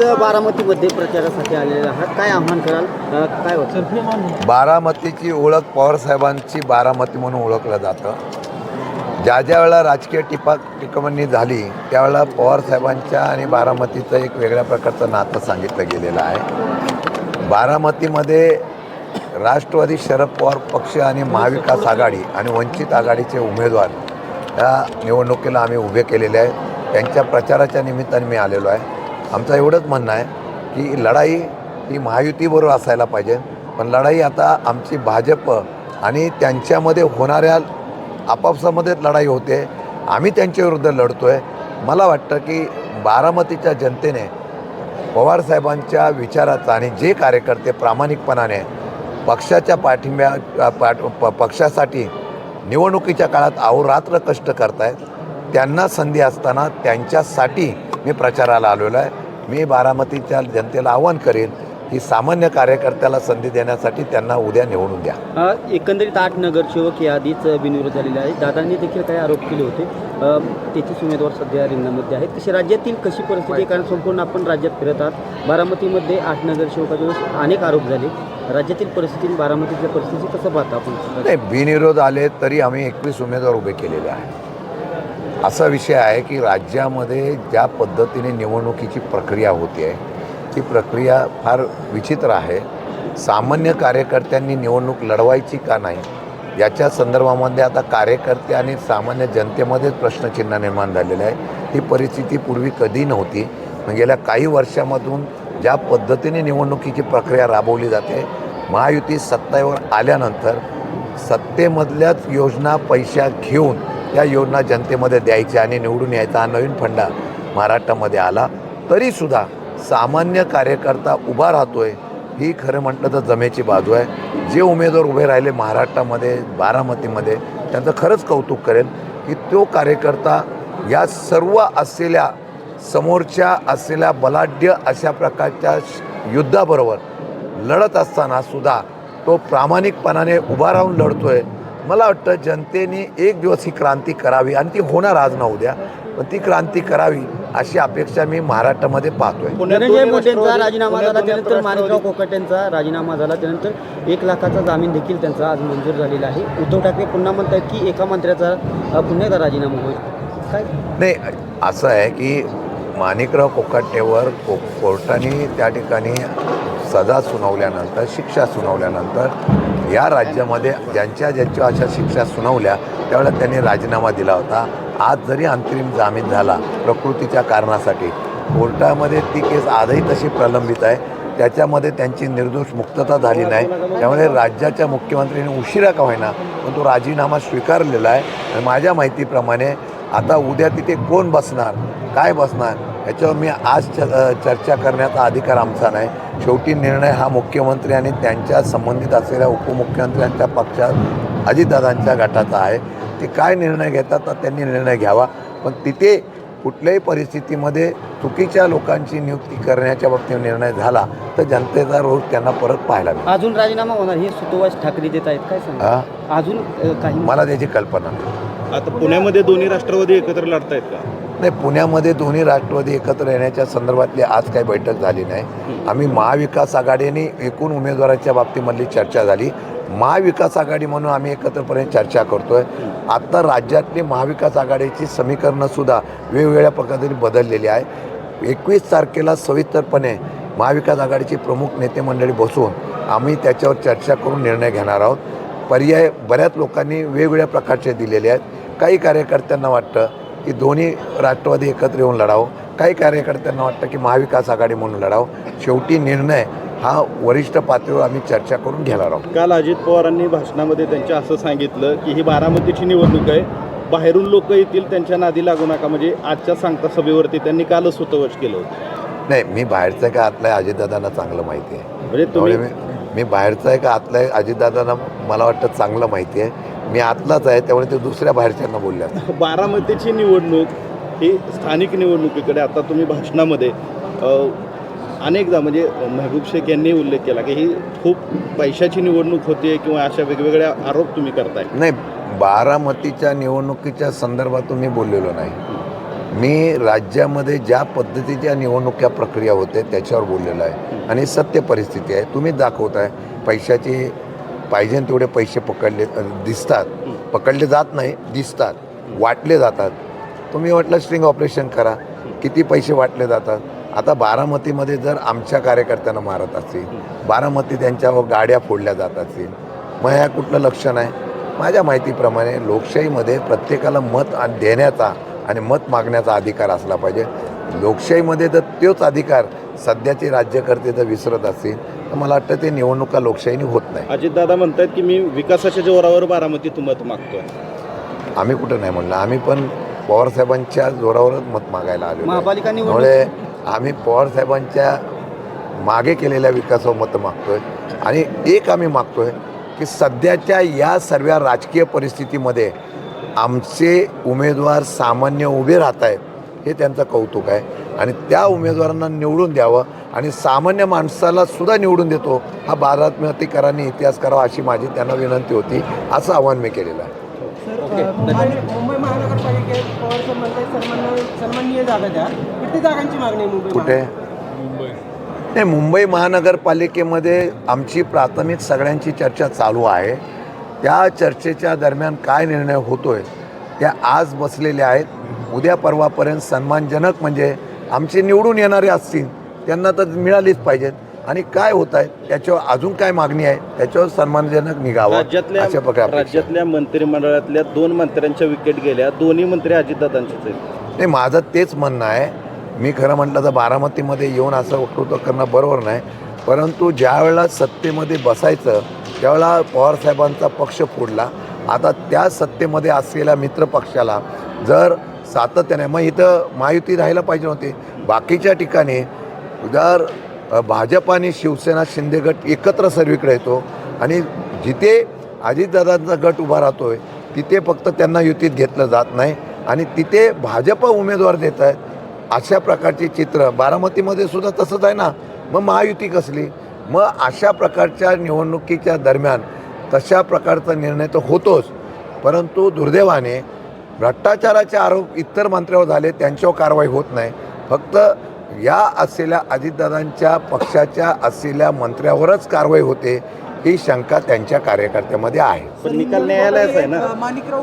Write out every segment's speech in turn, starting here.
बारामतीमध्ये प्रचारासाठी आलेले आहात. काय आव्हान कराल? काय होतं बारामतीची ओळख पवारसाहेबांची बारामती म्हणून ओळखलं जातं. ज्या ज्या वेळेला राजकीय टिपा टिकमणी झाली त्यावेळेला पवारसाहेबांच्या आणि बारामतीचं एक वेगळ्या प्रकारचं नातं सांगितलं गेलेलं आहे. बारामतीमध्ये राष्ट्रवादी शरद पवार पक्ष आणि महाविकास आघाडी आणि वंचित आघाडीचे उमेदवार या निवडणुकीला आम्ही उभे केलेले आहेत. त्यांच्या प्रचाराच्या निमित्ताने मी आलेलो आहे. आमचं एवढंच म्हणणं आहे की लढाई ही महायुतीबरोबर असायला पाहिजे. पण लढाई आता आमची भाजप आणि त्यांच्यामध्ये होणाऱ्या आपापसामध्येच लढाई होते. आम्ही त्यांच्याविरुद्ध लढतो आहे मला वाटतं की बारामतीच्या जनतेने पवारसाहेबांच्या विचाराचा आणि जे कार्यकर्ते प्रामाणिकपणाने पक्षाच्या पाठिंब्या पाठ प- पक्षासाठी निवडणुकीच्या काळात अहोरात्र कष्ट करतायत त्यांना संधी असताना त्यांच्यासाठी मी प्रचाराला आलेलो आहे. मी बारामतीच्या जनतेला आवाहन करेन की सामान्य कार्यकर्त्याला संधी देण्यासाठी त्यांना उद्या निवडून द्या. एकंदरीत आठ नगरसेवक याआधीच बिनविरोध झालेले आहेत. दादांनी देखील काही आरोप केले होते. त्याचेच उमेदवार सध्या रिंगणामध्ये आहेत. तशी राज्यातील कशी परिस्थिती आहे? कारण संपूर्ण आपण राज्यात फिरत आहात. बारामतीमध्ये आठ नगरसेवकाचे अनेक आरोप झाले. राज्यातील परिस्थिती आणि बारामतीतल्या परिस्थिती कसं पाहता आपण? नाही बिनविरोध आले तरी आम्ही एकवीस उमेदवार उभे केलेले आहे असा विषय आहे की राज्यामध्ये ज्या पद्धतीने निवडणुकीची प्रक्रिया होती आहे ती प्रक्रिया फार विचित्र आहे. सामान्य कार्यकर्त्यांनी निवडणूक लढवायची का नाही याच्या संदर्भामध्ये आता कार्यकर्ते आणि सामान्य जनतेमध्येच प्रश्नचिन्ह निर्माण झालेलं आहे. ही परिस्थिती पूर्वी कधी नव्हती. म्हणजे गेल्या काही वर्षामधून ज्या पद्धतीने निवडणुकीची प्रक्रिया राबवली जाते महायुती सत्तेवर आल्यानंतर सत्तेमधल्याच योजना पैशा घेऊन त्या योजना जनतेमध्ये द्यायच्या आणि निवडून यायचा हा नवीन फंडा महाराष्ट्रामध्ये आला तरीसुद्धा सामान्य कार्यकर्ता उभा राहतोय ही खरं म्हटलं तर जमेची बाजू आहे. जे उमेदवार उभे राहिले महाराष्ट्रामध्ये बारामतीमध्ये त्यांचं खरंच कौतुक करेल की तो कार्यकर्ता या सर्व असलेल्या समोरच्या असलेल्या बलाढ्य अशा प्रकारच्या युद्धाबरोबर लढत असताना सुद्धा तो प्रामाणिकपणाने उभा राहून लढतोय. मला वाटतं जनतेने एक दिवस ही क्रांती करावी आणि ती होणार आज ना उद्या पण ती क्रांती करावी अशी अपेक्षा मी महाराष्ट्रामध्ये पाहतोय. धनंजय मुंडेंचा राजीनामा झाला त्यानंतर माणिकराव कोकट यांचा राजीनामा झाला त्यानंतर एक लाखाचा जामीन देखील त्यांचा आज मंजूर झालेला आहे. उद्धव ठाकरे पुन्हा म्हणतात की एका मंत्र्याचा पुन्हा एकदा राजीनामा होईल. काय? नाही असं आहे की माणिकराव कोकाटेवर को कोर्टाने त्या ठिकाणी सजा सुनावल्यानंतर शिक्षा सुनावल्यानंतर या राज्यामध्ये ज्यांच्या ज्यांच्या अशा शिक्षा सुनावल्या त्यावेळेला त्यांनी राजीनामा दिला होता. आज जरी अंतरिम जामीन झाला प्रकृतीच्या कारणासाठी कोर्टामध्ये ती केस आजही तशी प्रलंबित आहे. त्याच्यामध्ये त्यांची निर्दोष मुक्तता झाली नाही. त्यामुळे राज्याच्या मुख्यमंत्र्यांनी उशिरा का होईना पण तो राजीनामा स्वीकारलेला आहे. आणि माझ्या माहितीप्रमाणे आता उद्या तिथे कोण बसणार काय बसणार याच्यावर मी आज च चर्चा करण्याचा अधिकार आमचा नाही. शेवटी निर्णय हा मुख्यमंत्री आणि त्यांच्या संबंधित असलेल्या उपमुख्यमंत्र्यांच्या पक्षात अजितदादांच्या गटाचा आहे. ते काय निर्णय घेतात तर त्यांनी निर्णय घ्यावा. पण तिथे कुठल्याही परिस्थितीमध्ये चुकीच्या लोकांची नियुक्ती करण्याच्या बाबतीत निर्णय झाला तर जनतेचा रोष त्यांना परत पाहायला मिळेल. अजून राजीनामा होणार हे सुतोवाच ठाकरे देत आहेत काय सांगा? अजून काही मला त्याची कल्पना नाही. आता पुण्यामध्ये दोन्ही राष्ट्रवादी एकत्र लढतायत का? नाही पुण्यामध्ये दोन्ही राष्ट्रवादी एकत्र येण्याच्या संदर्भातली आज काही बैठक झाली नाही. आम्ही महाविकास आघाडीने एकूण उमेदवाराच्या बाबतीमधली चर्चा झाली. महाविकास आघाडी म्हणून आम्ही एकत्रपणे चर्चा करतोय. आत्ता राज्यातली महाविकास आघाडीची समीकरणंसुद्धा वेगवेगळ्या पद्धतीने बदललेली आहे. एकवीस तारखेला सविस्तरपणे महाविकास आघाडीची प्रमुख नेते मंडळी बसून आम्ही त्याच्यावर चर्चा करून निर्णय घेणार आहोत. पर्याय बऱ्याच लोकांनी वेगवेगळ्या प्रकारचे दिलेले आहेत. काही कार्यकर्त्यांना वाटतं की दोन्ही राष्ट्रवादी एकत्र येऊन लढावं. काही कार्यकर्त्यांना वाटतं की महाविकास आघाडी म्हणून लढावं. शेवटी निर्णय हा वरिष्ठ पातळीवर आम्ही चर्चा करून घेणार आहोत. काल अजित पवारांनी भाषणामध्ये त्यांच्या असं सांगितलं की ही बारामतीची निवडणूक आहे. बाहेरून लोक येतील त्यांच्या नादी लागू नका. म्हणजे आजच्या सांगता सभेवरती त्यांनी कालच सुतवच केलं होतं. नाही मी बाहेरचं आहे का आतलं आहे अजितदादांना चांगलं माहिती आहे. म्हणजे तुम्ही मी मी बाहेरचं आहे का आतलं आहे अजितदादांना मला वाटतं चांगलं माहिती आहे. मी आतलाच आहे त्यामुळे ते दुसऱ्या बाहेरच्यांना बोलल्या बारामतीची निवडणूक ही स्थानिक निवडणुकीकडे आता तुम्ही भाषणामध्ये अनेकदा म्हणजे महबूब शेख यांनी उल्लेख केला की ही खूप पैशाची निवडणूक होते किंवा अशा वेगवेगळ्या आरोप तुम्ही करताय. नाही बारामतीच्या निवडणुकीच्या संदर्भातून मी बोललेलो नाही. मी राज्यामध्ये ज्या पद्धतीच्या निवडणुक्या प्रक्रिया होते त्याच्यावर बोललेलो आहे. आणि सत्य परिस्थिती आहे. तुम्ही दाखवताय पैशाचे पाहिजे तेवढे पैसे पकडले दिसतात. पकडले जात नाही दिसतात. वाटले जातात. तुम्ही म्हटलं स्ट्रिंग ऑपरेशन करा. किती पैसे वाटले जातात? आता बारामतीमध्ये जर आमच्या कार्यकर्त्यांना मारत असतील बारामती त्यांच्यावर गाड्या फोडल्या जात असतील मग ह्या कुठलं लक्ष नाही माझ्या माहितीप्रमाणे लोकशाहीमध्ये प्रत्येकाला मत देण्याचा आणि मत मागण्याचा अधिकार असला पाहिजे. लोकशाहीमध्ये जर तोच अधिकार सध्याचे राज्यकर्ते जर विसरत असतील तर मला वाटतं ते निवडणुका लोकशाहीने होत नाही. अजितदादा म्हणतात की मी विकासाच्या जोरावर बारामतीत मत मागतोय. आम्ही कुठं नाही म्हणलं. आम्ही पण पवारसाहेबांच्या जोरावरच मत मागायला आलो महापालिका निवडणूक त्यामुळे आम्ही पवारसाहेबांच्या मागे केलेल्या विकासावर मतं मागतोय. आणि एक आम्ही मागतोय की सध्याच्या या सर्व राजकीय परिस्थितीमध्ये आमचे उमेदवार सामान्य उभे राहत आहेत हे त्यांचं कौतुक आहे. आणि त्या उमेदवारांना निवडून द्यावं आणि सामान्य माणसाला सुद्धा निवडून देतो. हा बारामतीकरांनी इतिहास करावा अशी माझी त्यांना विनंती होती. असं आव्हान मी केलेलं आहे. मुंबई महानगरपालिकेत आहे कुठे? नाही मुंबई महानगरपालिकेमध्ये आमची प्राथमिक सगळ्यांची चर्चा चालू आहे. त्या चर्चेच्या दरम्यान काय निर्णय होतोय त्या आज बसलेल्या आहेत. उद्या परवापर्यंत सन्मानजनक म्हणजे आमचे निवडून येणारे असतील त्यांना तर मिळालीच पाहिजेत. आणि काय होत आहे त्याच्यावर अजून काय मागणी आहे त्याच्यावर सन्मानजनक निघावं राज्यातल्या अशा प्रकारे. राज्यातल्या मंत्रिमंडळातल्या दोन मंत्र्यांच्या विकेट गेल्या दोन्ही मंत्री अजितदादांचेच आहेत. नाही माझं तेच म्हणणं आहे. मी खरं म्हटलं तर बारामतीमध्ये येऊन असं वक्तृत्व करणं बरोबर नाही. परंतु ज्या वेळेला सत्तेमध्ये बसायचं त्यावेळेला पवारसाहेबांचा पक्ष फोडला. आता त्या सत्तेमध्ये असलेल्या मित्र पक्षाला जर सातत्याने मग इथं महायुती राहायला पाहिजे नव्हती बाकीच्या ठिकाणी जर भाजप आणि शिवसेना शिंदे गट एकत्र सर्वीकडे येतो. आणि जिथे अजितदादांचा गट उभा राहतो आहे तिथे फक्त त्यांना युतीत घेतलं जात नाही. आणि तिथे भाजप उमेदवार देत आहेत अशा प्रकारचे चित्र. बारामतीमध्ये सुद्धा तसंच आहे ना. मग महायुती कसली? मग अशा प्रकारच्या निवडणुकीच्या दरम्यान तशा प्रकारचा निर्णय तर होतोच. परंतु दुर्दैवाने भ्रष्टाचाराचे आरोप इतर मंत्र्यावर झाले त्यांच्यावर कारवाई होत नाही. फक्त या असलेल्या अजितदादांच्या पक्षाच्या असलेल्या मंत्र्यावरच कारवाई होते ही शंका त्यांच्या कार्यकर्त्यामध्ये आहे. पण निकाल न्यायालयाचा आहे ना?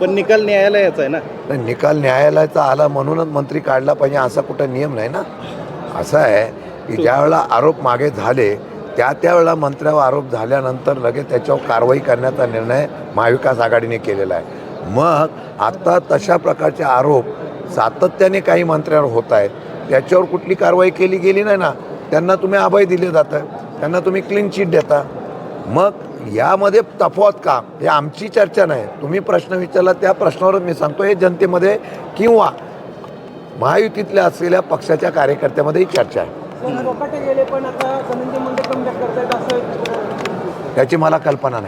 पण निकाल न्यायालयाचा आहे ना? निकाल न्यायालयाचा आला म्हणूनच मंत्री काढला पाहिजे असा कुठं नियम नाही ना? असं आहे की ज्या वेळेला आरोप मागे झाले त्या त्यावेळेला मंत्र्यावर आरोप झाल्यानंतर लगेच त्याच्यावर कारवाई करण्याचा निर्णय महाविकास आघाडीने केलेला आहे. मग आता तशा प्रकारचे आरोप सातत्याने काही मंत्र्यावर होत आहेत. त्याच्यावर कुठली कारवाई केली गेली नाही ना त्यांना तुम्ही अभय दिले जातं त्यांना तुम्ही क्लीन चिट देता. मग यामध्ये तफावत का? हे आमची चर्चा नाही. तुम्ही प्रश्न विचारला त्या प्रश्नावरच मी सांगतो हे जनतेमध्ये किंवा महायुतीतल्या असलेल्या पक्षाच्या कार्यकर्त्यामध्ये ही चर्चा आहे. त्याची मला कल्पना नाही.